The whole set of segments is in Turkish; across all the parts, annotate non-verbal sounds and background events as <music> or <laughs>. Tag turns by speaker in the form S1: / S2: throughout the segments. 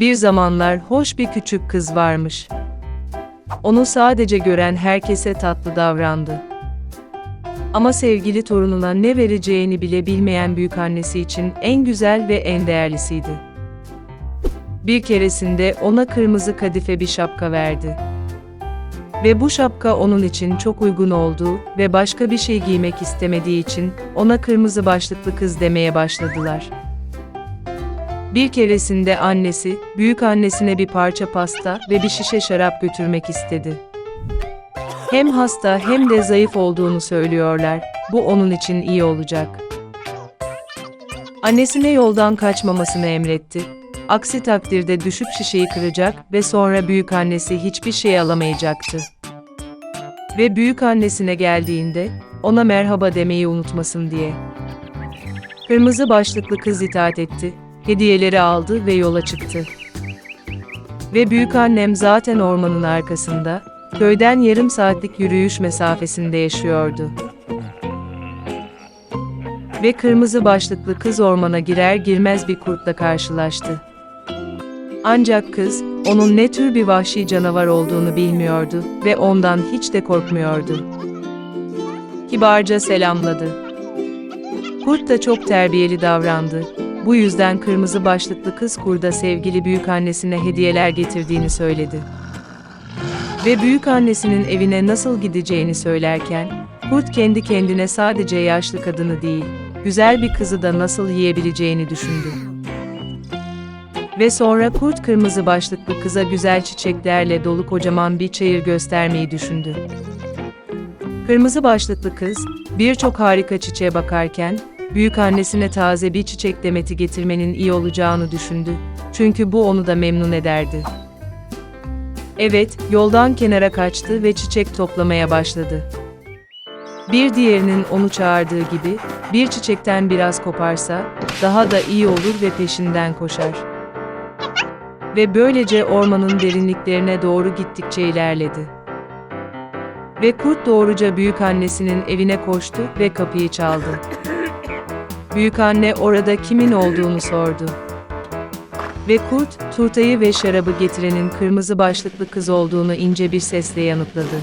S1: Bir zamanlar hoş bir küçük kız varmış. Onu sadece gören herkese tatlı davrandı. Ama sevgili torununa ne vereceğini bile bilmeyen büyükannesi için en güzel ve en değerlisiydi. Bir keresinde ona kırmızı kadife bir şapka verdi. Ve bu şapka onun için çok uygun olduğu ve başka bir şey giymek istemediği için ona kırmızı başlıklı kız demeye başladılar. Bir keresinde annesi, büyük annesine bir parça pasta ve bir şişe şarap götürmek istedi. Hem hasta hem de zayıf olduğunu söylüyorlar. Bu onun için iyi olacak. Annesine yoldan kaçmamasını emretti. Aksi takdirde düşüp şişeyi kıracak ve sonra büyük annesi hiçbir şey alamayacaktı. Ve büyük annesine geldiğinde ona merhaba demeyi unutmasın diye. Kırmızı başlıklı kız itaat etti, hediyeleri aldı ve yola çıktı. Ve büyük annem zaten ormanın arkasında, köyden yarım saatlik yürüyüş mesafesinde yaşıyordu. Ve kırmızı başlıklı kız ormana girer girmez bir kurtla karşılaştı. Ancak kız, onun ne tür bir vahşi canavar olduğunu bilmiyordu ve ondan hiç de korkmuyordu. Kibarca selamladı. Kurt da çok terbiyeli davrandı. Bu yüzden kırmızı başlıklı kız kurda sevgili büyük annesine hediyeler getirdiğini söyledi. Ve büyük annesinin evine nasıl gideceğini söylerken, kurt kendi kendine sadece yaşlı kadını değil, güzel bir kızı da nasıl yiyebileceğini düşündü. Ve sonra kurt kırmızı başlıklı kıza güzel çiçeklerle dolu kocaman bir çayır göstermeyi düşündü. Kırmızı başlıklı kız, birçok harika çiçeğe bakarken, büyük annesine taze bir çiçek demeti getirmenin iyi olacağını düşündü. Çünkü bu onu da memnun ederdi. Evet, yoldan kenara kaçtı ve çiçek toplamaya başladı. Bir diğerinin onu çağırdığı gibi, bir çiçekten biraz koparsa, daha da iyi olur ve peşinden koşar. Ve böylece ormanın derinliklerine doğru gittikçe ilerledi. Ve kurt doğruca büyük annesinin evine koştu ve kapıyı çaldı. Büyük anne orada kimin olduğunu sordu. Ve kurt, turtayı ve şarabı getirenin kırmızı başlıklı kız olduğunu ince bir sesle yanıtladı.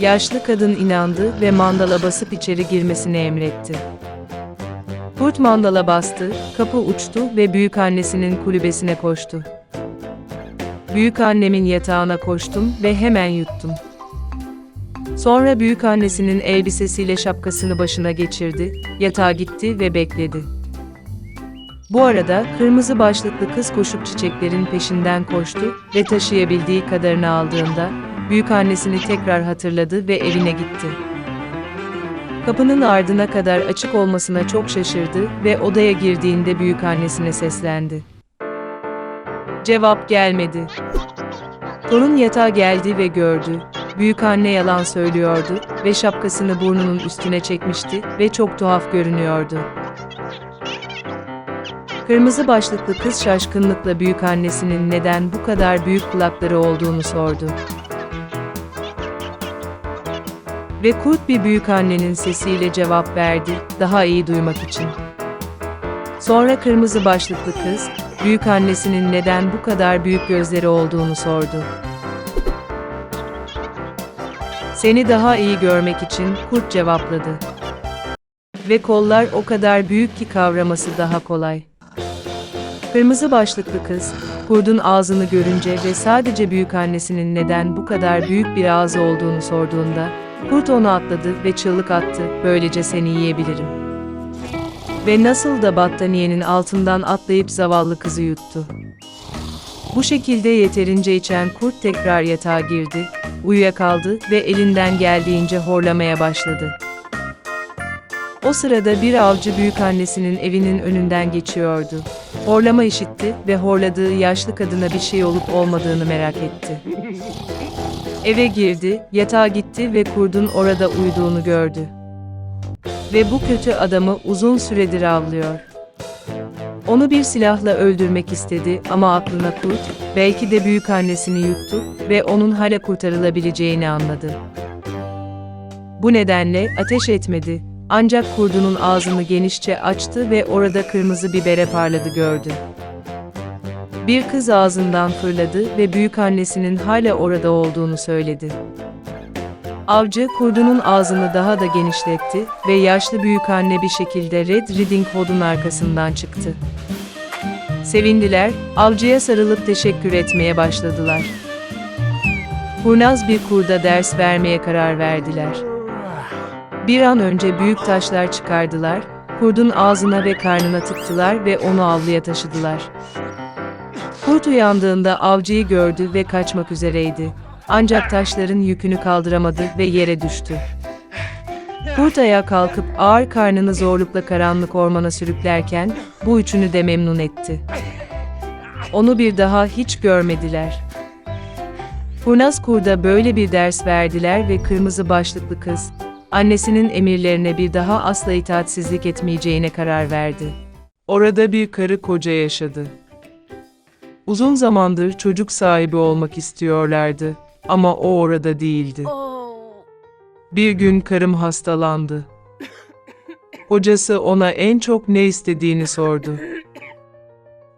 S1: Yaşlı kadın inandı ve mandala basıp içeri girmesini emretti. Kurt mandala bastı, kapı uçtu ve büyük annesinin kulübesine koştu. Büyük annemin yatağına koştum ve hemen yuttum. Sonra büyük annesinin elbisesiyle şapkasını başına geçirdi, yatağa gitti ve bekledi. Bu arada kırmızı başlıklı kız koşup çiçeklerin peşinden koştu ve taşıyabildiği kadarını aldığında büyük annesini tekrar hatırladı ve evine gitti. Kapının ardına kadar açık olmasına çok şaşırdı ve odaya girdiğinde büyük annesine seslendi. Cevap gelmedi. Torun yatağa geldi ve gördü. Büyük anne yalan söylüyordu ve şapkasını burnunun üstüne çekmişti ve çok tuhaf görünüyordu. Kırmızı başlıklı kız şaşkınlıkla büyük annesinin neden bu kadar büyük kulakları olduğunu sordu. Ve kurt bir büyük annenin sesiyle cevap verdi, daha iyi duymak için. Sonra kırmızı başlıklı kız, büyük annesinin neden bu kadar büyük gözleri olduğunu sordu. Seni daha iyi görmek için kurt cevapladı. Ve kollar o kadar büyük ki kavraması daha kolay. Kırmızı başlıklı kız, kurdun ağzını görünce ve sadece büyük annesinin neden bu kadar büyük bir ağzı olduğunu sorduğunda, kurt onu atladı ve çığlık attı, böylece seni yiyebilirim. Ve nasıl da battaniyenin altından atlayıp zavallı kızı yuttu. Bu şekilde yeterince içen kurt tekrar yatağa girdi, uyuyakaldı ve elinden geldiğince horlamaya başladı. O sırada bir avcı büyük annesinin evinin önünden geçiyordu. Horlama işitti ve horladığı yaşlı kadına bir şey olup olmadığını merak etti. Eve girdi, yatağa gitti ve kurdun orada uyuduğunu gördü. Ve bu kötü adamı uzun süredir avlıyor. Onu bir silahla öldürmek istedi ama aklına kurt, belki de büyük annesini yuttu ve onun hala kurtarılabileceğini anladı. Bu nedenle ateş etmedi. Ancak kurdunun ağzını genişçe açtı ve orada kırmızı bibere parladı gördü. Bir kız ağzından fırladı ve büyük annesinin hala orada olduğunu söyledi. Avcı kurdunun ağzını daha da genişletti ve yaşlı büyük anne bir şekilde Red Riding Hood'un arkasından çıktı. Sevindiler, avcıya sarılıp teşekkür etmeye başladılar. Kurnaz bir kurda ders vermeye karar verdiler. Bir an önce büyük taşlar çıkardılar, kurdun ağzına ve karnına tıktılar ve onu avluya taşıdılar. Kurt uyandığında avcıyı gördü ve kaçmak üzereydi. Ancak taşların yükünü kaldıramadı ve yere düştü. Kurt ayağa kalkıp ağır karnını zorlukla karanlık ormana sürüklerken bu üçünü de memnun etti. Onu bir daha hiç görmediler. Kurnaz kurda böyle bir ders verdiler ve kırmızı başlıklı kız, annesinin emirlerine bir daha asla itaatsizlik etmeyeceğine karar verdi. Orada bir karı koca yaşadı. Uzun zamandır çocuk sahibi olmak istiyorlardı ama o orada değildi. Bir gün karım hastalandı. Kocası ona en çok ne istediğini sordu.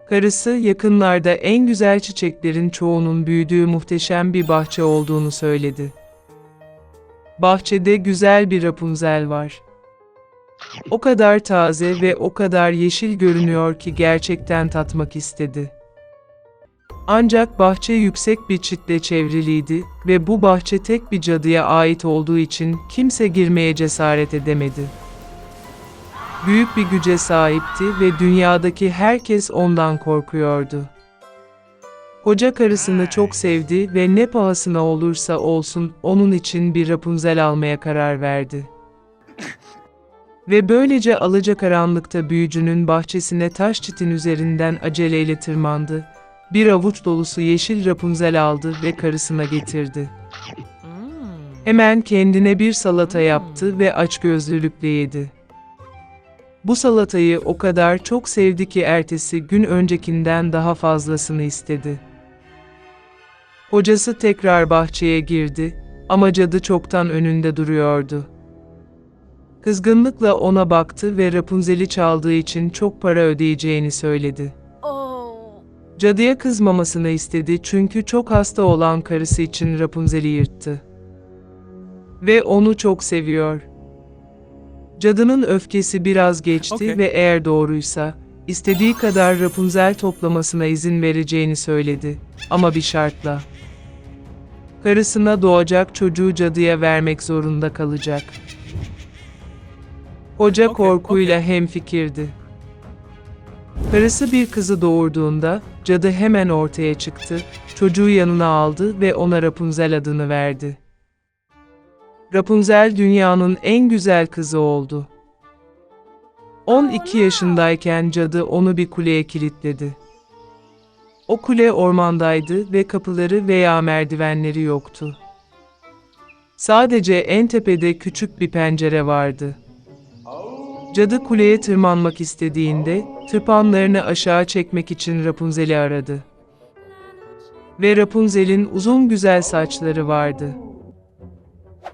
S1: Karısı yakınlarda en güzel çiçeklerin çoğunun büyüdüğü muhteşem bir bahçe olduğunu söyledi. Bahçede güzel bir Rapunzel var. O kadar taze ve o kadar yeşil görünüyor ki gerçekten tatmak istedi. Ancak bahçe yüksek bir çitle çevriliydi ve bu bahçe tek bir cadıya ait olduğu için kimse girmeye cesaret edemedi. Büyük bir güce sahipti ve dünyadaki herkes ondan korkuyordu. Koca karısını çok sevdi ve ne pahasına olursa olsun onun için bir Rapunzel almaya karar verdi. <laughs> Ve böylece alacakaranlıkta büyücünün bahçesine taş çitin üzerinden aceleyle tırmandı. Bir avuç dolusu yeşil Rapunzel aldı ve karısına getirdi. Hemen kendine bir salata yaptı ve açgözlülükle yedi. Bu salatayı o kadar çok sevdi ki ertesi gün öncekinden daha fazlasını istedi. Hocası tekrar bahçeye girdi ama cadı çoktan önünde duruyordu. Kızgınlıkla ona baktı ve Rapunzel'i çaldığı için çok para ödeyeceğini söyledi. Cadıya kızmamasını istedi çünkü çok hasta olan karısı için Rapunzel'i yırttı. Ve onu çok seviyor. Cadının öfkesi biraz geçti
S2: Okey.
S1: ve eğer doğruysa, istediği kadar Rapunzel toplamasına izin vereceğini söyledi. Ama bir şartla. Karısına doğacak çocuğu cadıya vermek zorunda kalacak. Hoca
S2: Okey,
S1: korkuyla hemfikirdi. Karısı bir kızı doğurduğunda, cadı hemen ortaya çıktı, çocuğu yanına aldı ve ona Rapunzel adını verdi. Rapunzel dünyanın en güzel kızı oldu. 12 yaşındayken cadı onu bir kuleye kilitledi. O kule ormandaydı ve kapıları veya merdivenleri yoktu. Sadece en tepede küçük bir pencere vardı. Cadı kuleye tırmanmak istediğinde, tırpanlarını aşağı çekmek için Rapunzel'i aradı. Ve Rapunzel'in uzun güzel saçları vardı.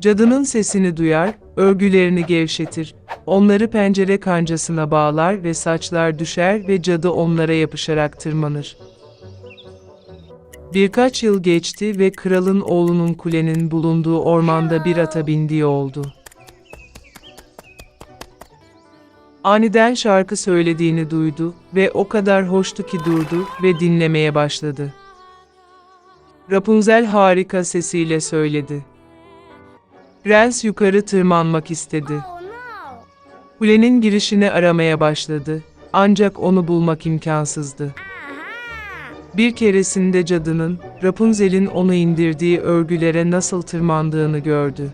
S1: Cadının sesini duyar, örgülerini gevşetir, onları pencere kancasına bağlar ve saçlar düşer ve cadı onlara yapışarak tırmanır. Birkaç yıl geçti ve kralın oğlunun kulenin bulunduğu ormanda bir ata bindiği oldu. Aniden şarkı söylediğini duydu ve o kadar hoştu ki durdu ve dinlemeye başladı. Rapunzel harika sesiyle söyledi. Prens yukarı tırmanmak istedi. Kulenin girişini aramaya başladı. Ancak onu bulmak imkansızdı. Bir keresinde cadının, Rapunzel'in onu indirdiği örgülere nasıl tırmandığını gördü.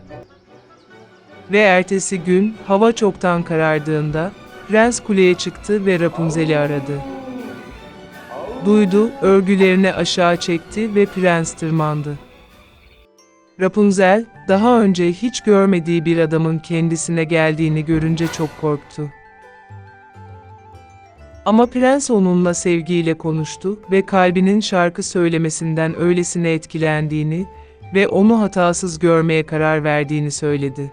S1: Ve ertesi gün, hava çoktan karardığında, Prens kuleye çıktı ve Rapunzel'i aradı. Duydu, örgülerini aşağı çekti ve prens tırmandı. Rapunzel, daha önce hiç görmediği bir adamın kendisine geldiğini görünce çok korktu. Ama prens onunla sevgiyle konuştu ve kalbinin şarkı söylemesinden öylesine etkilendiğini ve onu hatasız görmeye karar verdiğini söyledi.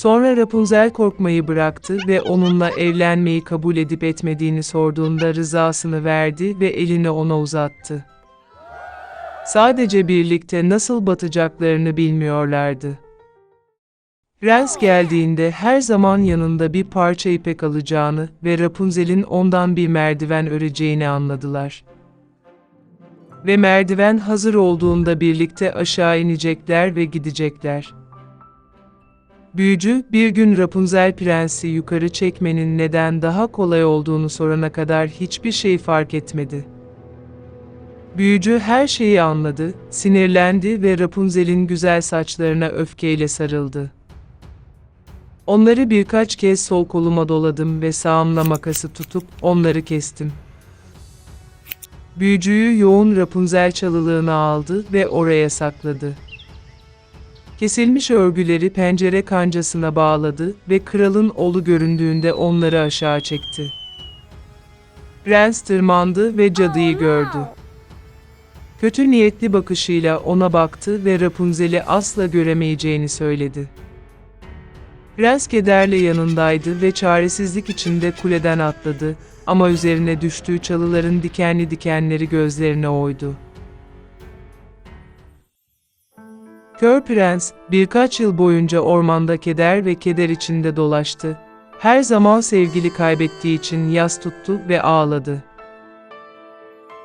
S1: Sonra Rapunzel korkmayı bıraktı ve onunla evlenmeyi kabul edip etmediğini sorduğunda rızasını verdi ve elini ona uzattı. Sadece birlikte nasıl batacaklarını bilmiyorlardı. Prens geldiğinde her zaman yanında bir parça ipek alacağını ve Rapunzel'in ondan bir merdiven öreceğini anladılar. Ve merdiven hazır olduğunda birlikte aşağı inecekler ve gidecekler. Büyücü bir gün Rapunzel prensi yukarı çekmenin neden daha kolay olduğunu sorana kadar hiçbir şey fark etmedi. Büyücü her şeyi anladı, sinirlendi ve Rapunzel'in güzel saçlarına öfkeyle sarıldı. Onları birkaç kez sol koluma doladım ve sağımla makası tutup onları kestim. Büyücüyü yoğun Rapunzel çalılığına aldı ve oraya sakladı. Kesilmiş örgüleri pencere kancasına bağladı ve kralın oğlu göründüğünde onları aşağı çekti. Prens tırmandı ve cadıyı gördü. Kötü niyetli bakışıyla ona baktı ve Rapunzel'i asla göremeyeceğini söyledi. Prens kederle yanındaydı ve çaresizlik içinde kuleden atladı ama üzerine düştüğü çalıların dikenli dikenleri gözlerine oydu. Kör Prens, birkaç yıl boyunca ormanda keder ve keder içinde dolaştı. Her zaman sevgili kaybettiği için yas tuttu ve ağladı.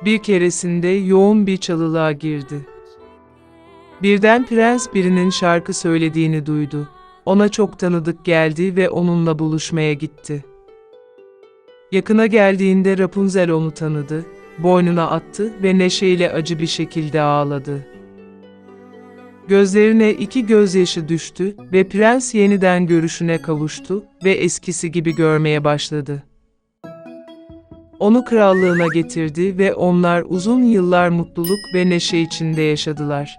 S1: Bir keresinde yoğun bir çalılığa girdi. Birden prens birinin şarkı söylediğini duydu. Ona çok tanıdık geldi ve onunla buluşmaya gitti. Yakına geldiğinde Rapunzel onu tanıdı, boynuna attı ve neşeyle acı bir şekilde ağladı. Gözlerine iki gözyaşı düştü ve prens yeniden görüşüne kavuştu ve eskisi gibi görmeye başladı. Onu krallığına getirdi ve onlar uzun yıllar mutluluk ve neşe içinde yaşadılar.